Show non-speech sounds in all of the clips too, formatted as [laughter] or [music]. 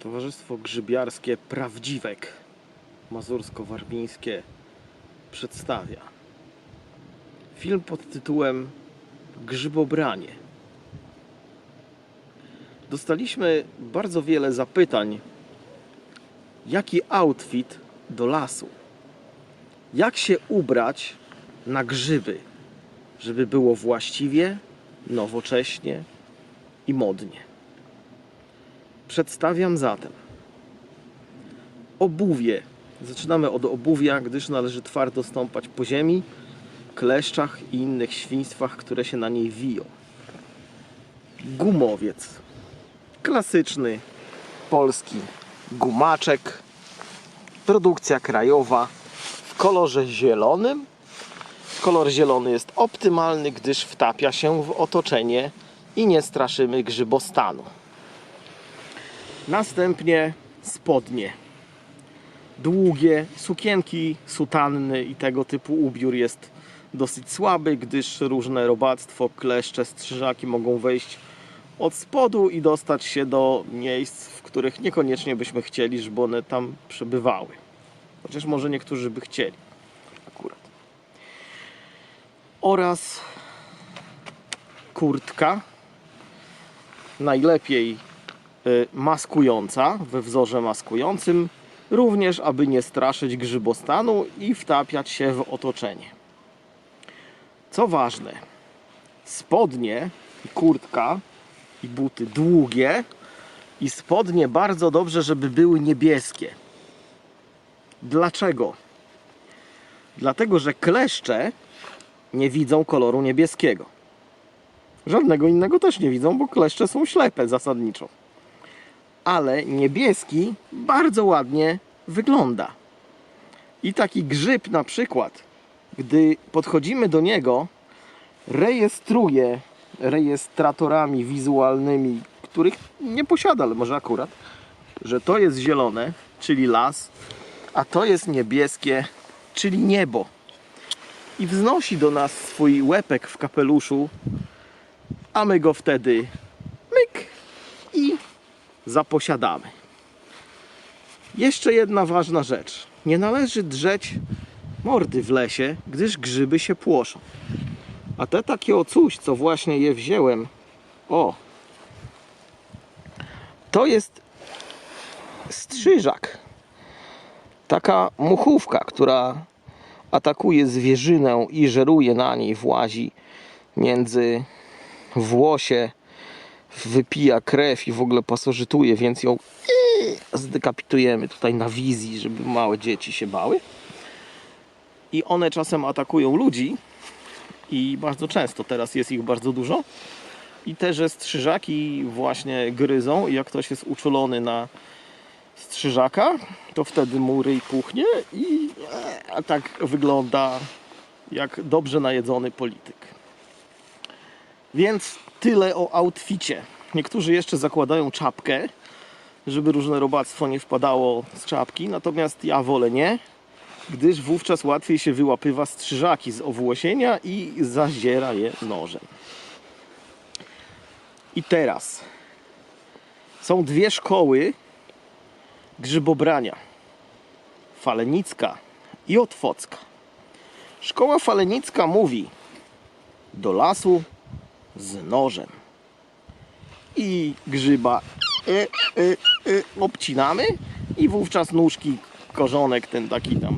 Towarzystwo Grzybiarskie Prawdziwek Mazursko-Warmińskie przedstawia film pod tytułem Grzybobranie. Dostaliśmy bardzo wiele zapytań, jaki outfit do lasu, jak się ubrać na grzyby, żeby było właściwie, nowocześnie i modnie. Przedstawiam zatem obuwie. Zaczynamy od obuwia, gdyż należy twardo stąpać po ziemi, kleszczach i innych świństwach, które się na niej wiją. Gumowiec. Klasyczny polski gumaczek. Produkcja krajowa w kolorze zielonym. Kolor zielony jest optymalny, gdyż wtapia się w otoczenie i nie straszymy grzybostanu. Następnie spodnie. Długie sukienki, sutanny i tego typu ubiór jest dosyć słaby, gdyż różne robactwo, kleszcze, strzyżaki mogą wejść od spodu i dostać się do miejsc, w których niekoniecznie byśmy chcieli, żeby one tam przebywały. Chociaż może niektórzy by chcieli. Akurat. Oraz kurtka. Najlepiej maskująca, we wzorze maskującym, również aby nie straszyć grzybostanu i wtapiać się w otoczenie. Co ważne, spodnie, kurtka i buty długie i spodnie bardzo dobrze, żeby były niebieskie. Dlaczego? Dlatego, że kleszcze nie widzą koloru niebieskiego. Żadnego innego też nie widzą, bo kleszcze są ślepe zasadniczo. Ale niebieski bardzo ładnie wygląda. I taki grzyb na przykład, gdy podchodzimy do niego, rejestruje rejestratorami wizualnymi, których nie posiada, ale może akurat, że to jest zielone, czyli las, a to jest niebieskie, czyli niebo. I wznosi do nas swój łepek w kapeluszu, a my go wtedy zaposiadamy. Jeszcze jedna ważna rzecz. Nie należy drzeć mordy w lesie, gdyż grzyby się płoszą. A te takie o coś, co właśnie je wziąłem, o, to jest strzyżak. Taka muchówka, która atakuje zwierzynę i żeruje na niej, włazi między włosie, wypija krew i w ogóle pasożytuje, więc ją zdekapitujemy tutaj na wizji, żeby małe dzieci się bały. I one czasem atakują ludzi i bardzo często, teraz jest ich bardzo dużo. I te, że strzyżaki właśnie gryzą i jak ktoś jest uczulony na strzyżaka, to wtedy mu ryj puchnie i a tak wygląda jak dobrze najedzony polityk. Więc tyle o outficie. Niektórzy jeszcze zakładają czapkę, żeby różne robactwo nie wpadało z czapki, natomiast ja wolę nie, gdyż wówczas łatwiej się wyłapywa strzyżaki z owłosienia i zaziera je nożem. I teraz są dwie szkoły grzybobrania. Falenicka i Otwocka. Szkoła falenicka mówi do lasu z nożem. I grzyba e, e, e, obcinamy i wówczas nóżki, korzonek ten taki tam,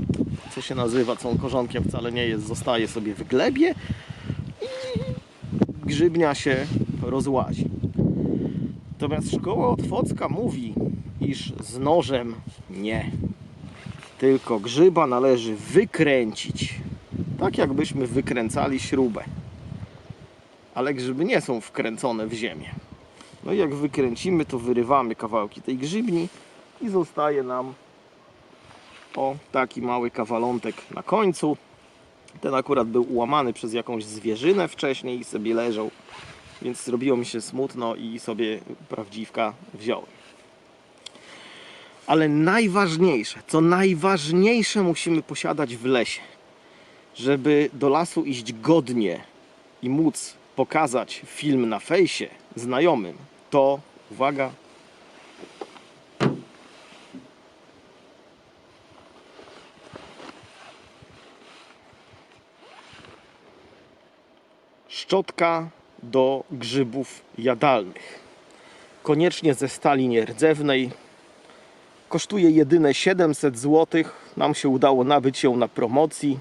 co się nazywa, co on korzonkiem wcale nie jest, zostaje sobie w glebie i grzybnia się rozłazi. Natomiast szkoła otwocka mówi, iż z nożem nie. Tylko grzyba należy wykręcić. Tak jakbyśmy wykręcali śrubę. Ale grzyby nie są wkręcone w ziemię. No i jak wykręcimy, to wyrywamy kawałki tej grzybni i zostaje nam o taki mały kawalątek na końcu. Ten akurat był ułamany przez jakąś zwierzynę wcześniej i sobie leżał, więc zrobiło mi się smutno i sobie prawdziwka wziąłem. Ale najważniejsze, co najważniejsze musimy posiadać w lesie, żeby do lasu iść godnie i móc pokazać film na fejsie znajomym, to uwaga, szczotka do grzybów jadalnych. Koniecznie ze stali nierdzewnej. Kosztuje jedyne 700 zł. Nam się udało nabyć ją na promocji.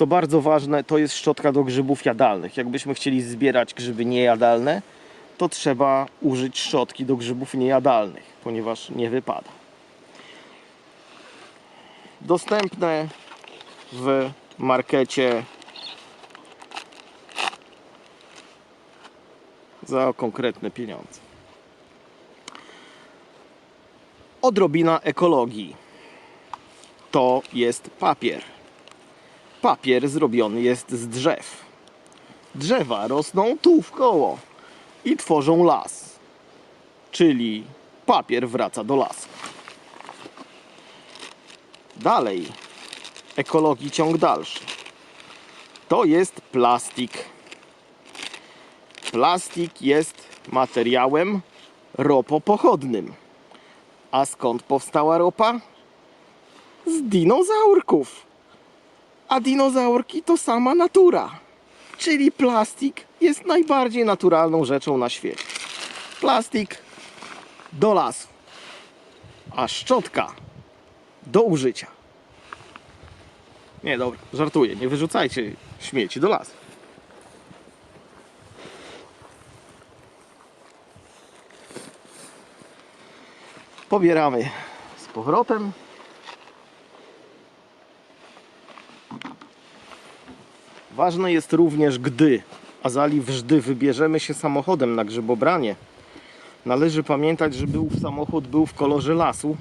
Co bardzo ważne, to jest szczotka do grzybów jadalnych. Jakbyśmy chcieli zbierać grzyby niejadalne, to trzeba użyć szczotki do grzybów niejadalnych, ponieważ nie wypada. Dostępne w markecie za konkretne pieniądze. Odrobina ekologii. To jest papier. Papier zrobiony jest z drzew. Drzewa rosną tu w koło i tworzą las. Czyli papier wraca do lasu. Dalej, ekologii ciąg dalszy. To jest plastik. Plastik jest materiałem ropopochodnym. A skąd powstała ropa? Z dinozaurków. A dinozaurki to sama natura. Czyli plastik jest najbardziej naturalną rzeczą na świecie. Plastik do lasu, a szczotka do użycia. Nie, dobra, żartuję. Nie wyrzucajcie śmieci do lasu. Pobieramy z powrotem. Ważne jest również, gdy Azali wżdy wybierzemy się samochodem na grzybobranie, należy pamiętać, żeby ów samochód był w kolorze lasu,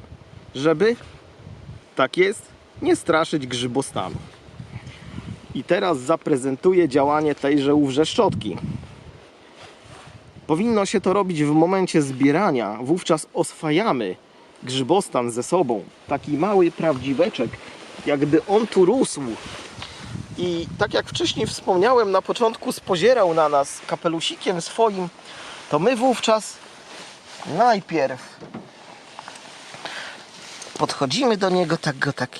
żeby, tak jest, nie straszyć grzybostanu. I teraz zaprezentuję działanie tejże ówże szczotki. Powinno się to robić w momencie zbierania, wówczas oswajamy grzybostan ze sobą. Taki mały prawdziweczek, jak gdy on tu rósł i tak jak wcześniej wspomniałem, na początku spozierał na nas kapelusikiem swoim, to my wówczas najpierw podchodzimy do niego, tak go tak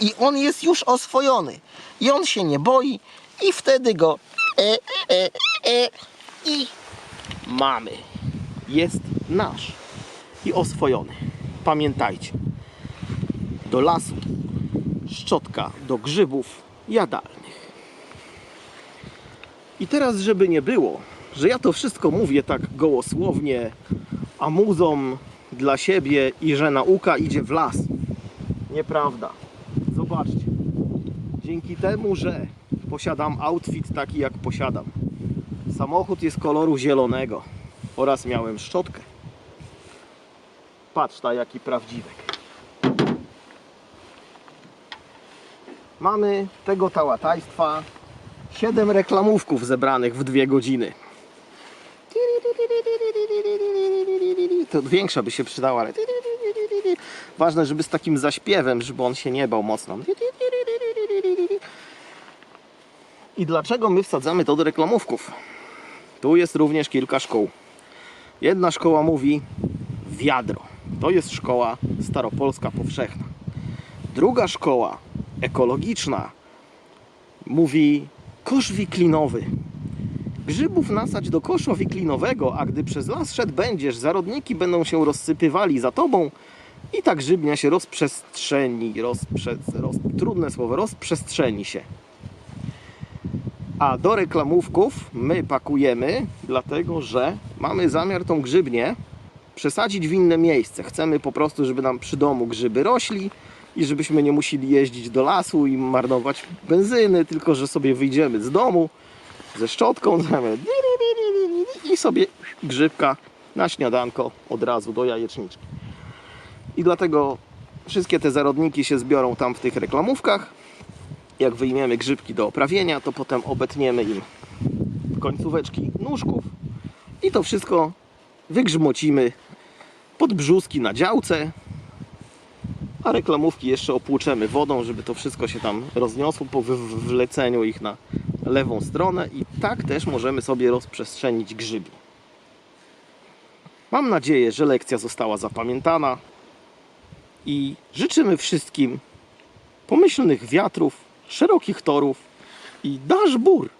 i on jest już oswojony. I on się nie boi i wtedy go e, e, e, i mamy. Jest nasz i oswojony. Pamiętajcie, do lasu szczotka do grzybów jadalnych. I teraz, żeby nie było, że ja to wszystko mówię tak gołosłownie, amuzą dla siebie i że nauka idzie w las. Nieprawda. Zobaczcie. Dzięki temu, że posiadam outfit taki jak posiadam, samochód jest koloru zielonego oraz miałem szczotkę. Patrz ta jaki prawdziwek. Mamy tego tałatajstwa 7 reklamówków zebranych w dwie godziny. To większa by się przydała, ale ważne, żeby z takim zaśpiewem, żeby on się nie bał mocno. I dlaczego my wsadzamy to do reklamówków? Tu jest również kilka szkół. Jedna szkoła mówi wiadro. To jest szkoła staropolska powszechna. Druga szkoła ekologiczna mówi kosz wiklinowy. Grzybów nasadź do kosza wiklinowego, a gdy przez las szedł będziesz, zarodniki będą się rozsypywali za tobą i ta grzybnia się rozprzestrzeni, rozprze, roz, trudne słowo, rozprzestrzeni się. A do reklamówków my pakujemy, dlatego że mamy zamiar tą grzybnię przesadzić w inne miejsce. Chcemy po prostu, żeby nam przy domu grzyby rośli i żebyśmy nie musieli jeździć do lasu i marnować benzyny, tylko że sobie wyjdziemy z domu ze szczotką [laughs] zamiast i sobie grzybka na śniadanko od razu do jajeczniczki. I dlatego wszystkie te zarodniki się zbiorą tam w tych reklamówkach. Jak wyjmiemy grzybki do oprawienia, to potem obetniemy im końcóweczki nóżków i to wszystko wygrzmocimy pod brzuski na działce, a reklamówki jeszcze opłuczemy wodą, żeby to wszystko się tam rozniosło po wleceniu ich na lewą stronę i tak też możemy sobie rozprzestrzenić grzybi. Mam nadzieję, że lekcja została zapamiętana i życzymy wszystkim pomyślnych wiatrów, szerokich torów i dasz bór.